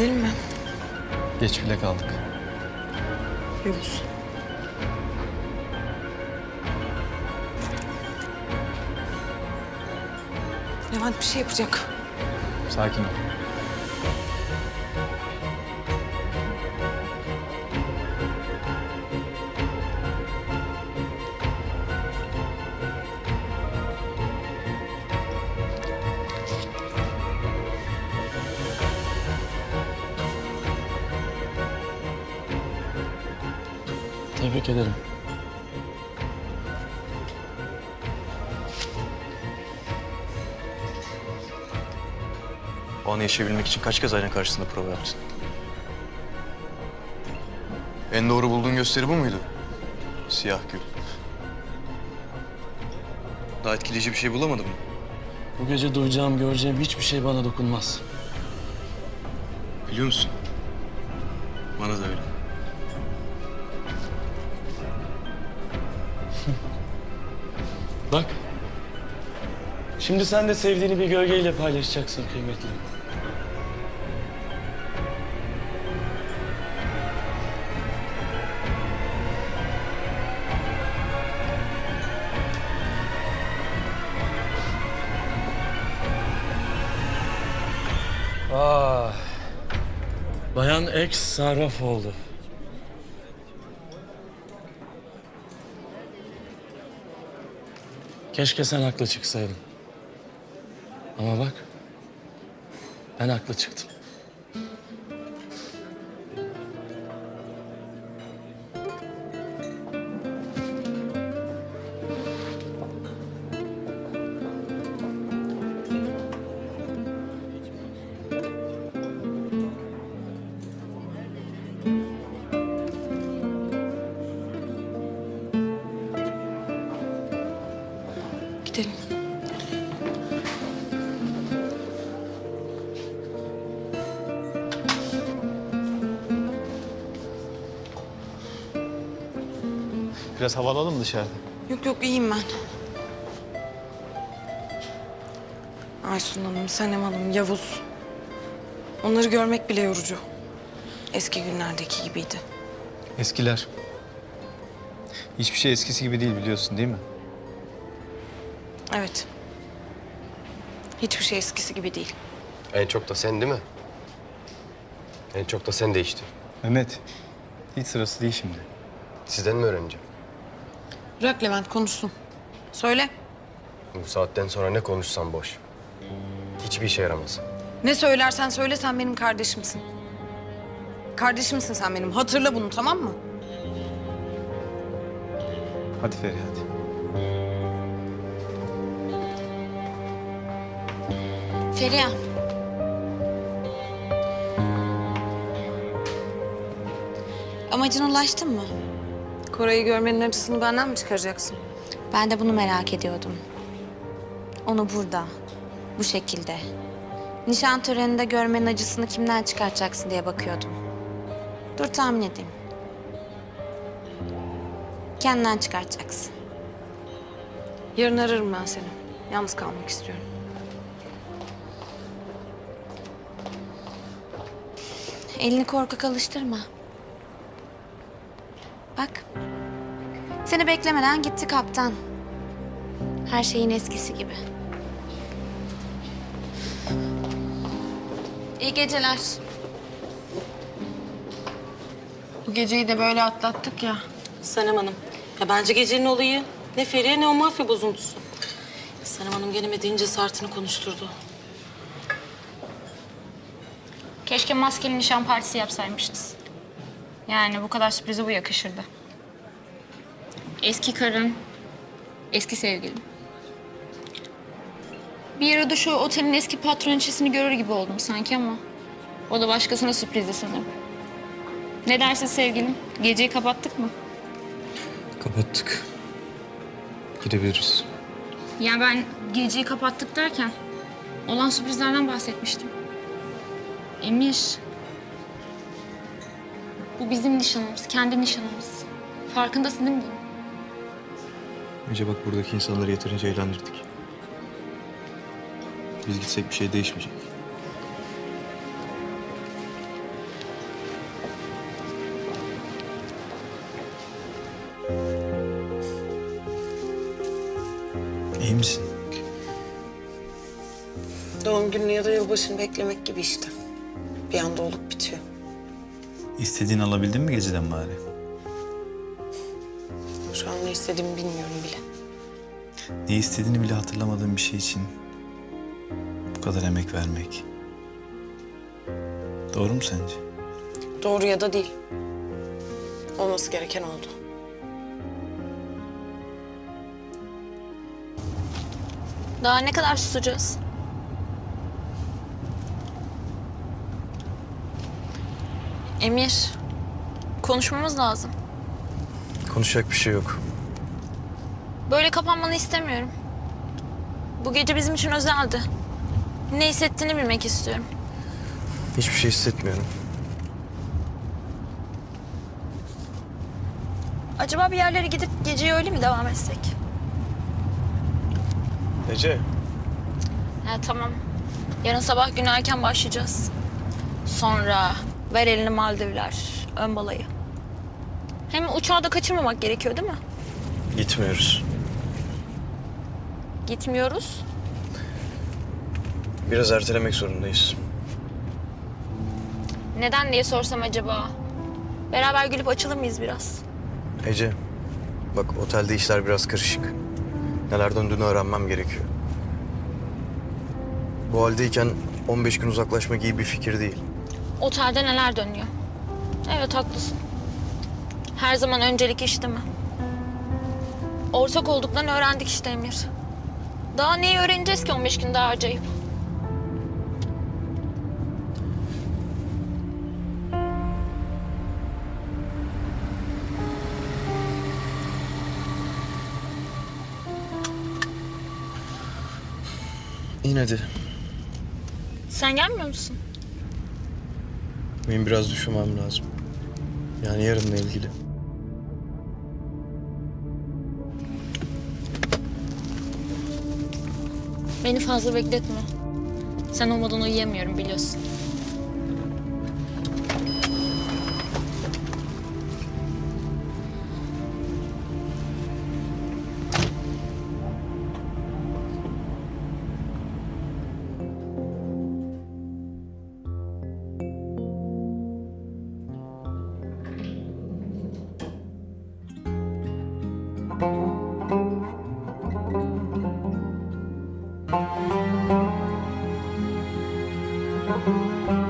Gidelim mi? Geç bile kaldık. Yavuz. Levent bir şey yapacak. Sakin ol. Tebrik ederim. O anı yaşayabilmek için kaç kez ayna karşısında prova yaptın? En doğru bulduğun gösteri bu muydu? Siyah gül. Daha etkileyici bir şey bulamadın mı? Bu gece duyacağım, göreceğim hiçbir şey bana dokunmaz. Biliyor musun? Bana da öyle. Bak. Şimdi sen de sevdiğini bir gölgeyle paylaşacaksın kıymetli. Ah. Bayan X sarraf oldu. Keşke sen haklı çıksaydın. Ama bak, ben haklı çıktım. Gidelim. Biraz hava alalım mı dışarıda? Yok yok iyiyim ben. Aysun Hanım, Sanem Hanım, Yavuz. Onları görmek bile yorucu. Eski günlerdeki gibiydi. Eskiler. Hiçbir şey eskisi gibi değil biliyorsun değil mi? Evet. Hiçbir şey eskisi gibi değil. En çok da sen değil mi? En çok da sen değiştin. Mehmet, hiç sırası değil şimdi. Sizden mi öğreneceğim? Bırak Levent konuşsun. Söyle. Bu saatten sonra ne konuşsam boş. Hiçbir işe yaramaz. Ne söylersen söyle sen benim kardeşimsin. Kardeşimsin sen benim. Hatırla bunu tamam mı? Hadi Feriha Feriha. Amacına ulaştın mı? Koray'ı görmenin acısını benden mi çıkaracaksın? Ben de bunu merak ediyordum. Onu burada, bu şekilde. Nişan töreninde görmenin acısını kimden çıkartacaksın diye bakıyordum. Dur tahmin edeyim. Kendinden çıkartacaksın. Yarın ararım ben seni. Yalnız kalmak istiyorum. Elini korkak alıştırma. Bak. Seni beklemeden gitti kaptan. Her şeyin eskisi gibi. İyi geceler. Bu geceyi de böyle atlattık ya. Sanem Hanım. Ya bence gecenin olayı ne Feriye ne o mafya bozuntusu. Sanem Hanım gelemediğin cesaretini konuşturdu. Keşke maskeli nişan partisi yapsaymışız. Yani bu kadar sürprize bu yakışırdı. Eski karın, eski sevgilim. Bir arada şu otelin eski patroniçesini görür gibi oldum sanki ama... ...o da başkasına sürprizdi sanırım. Ne dersin sevgilim? Geceyi kapattık mı? Kapattık. Gidebiliriz. Yani ben geceyi kapattık derken... ...olan sürprizlerden bahsetmiştim. Emir. Bu bizim nişanımız, kendi nişanımız. Farkındasın değil mi bunun? Önce bak buradaki insanları yeterince eğlendirdik. Biz gitsek bir şey değişmeyecek. İyi misin? Doğum gününü ya da yılbaşını beklemek gibi işte. Bir anda olup bitiyor. İstediğini alabildin mi geceden bari? Şu an ne istediğimi bilmiyorum bile. Ne istediğini bile hatırlamadığın bir şey için bu kadar emek vermek. Doğru mu sence? Doğru ya da değil. Olması gereken oldu. Daha ne kadar susacağız? Emir, konuşmamız lazım. Konuşacak bir şey yok. Böyle kapanmanı istemiyorum. Bu gece bizim için özeldi. Ne hissettiğini bilmek istiyorum. Hiçbir şey hissetmiyorum. Acaba bir yerlere gidip geceye öyle mi devam etsek? Ece. Ha tamam. Yarın sabah güne erken başlayacağız. Sonra ver elini Maldivler, ön balayı. Hem uçağı da kaçırmamak gerekiyor değil mi? Gitmiyoruz. Gitmiyoruz. Biraz ertelemek zorundayız. Neden diye sorsam acaba? Beraber gülüp açılır mıyız biraz? Ece. Bak otelde işler biraz karışık. Neler döndüğünü öğrenmem gerekiyor. Bu haldeyken 15 gün uzaklaşmak iyi bir fikir değil. Otelde neler dönüyor? Evet haklısın. Her zaman öncelik iş değil mi? Ortak olduklarını öğrendik işte Emir. Daha neyi öğreneceğiz ki 15 gün daha harcayıp? İn hadi. Sen gelmiyor musun? Benim biraz düşünmem lazım. Yani yarınla ilgili. Beni fazla bekletme. Sen olmadan uyuyamıyorum biliyorsun. Thank you.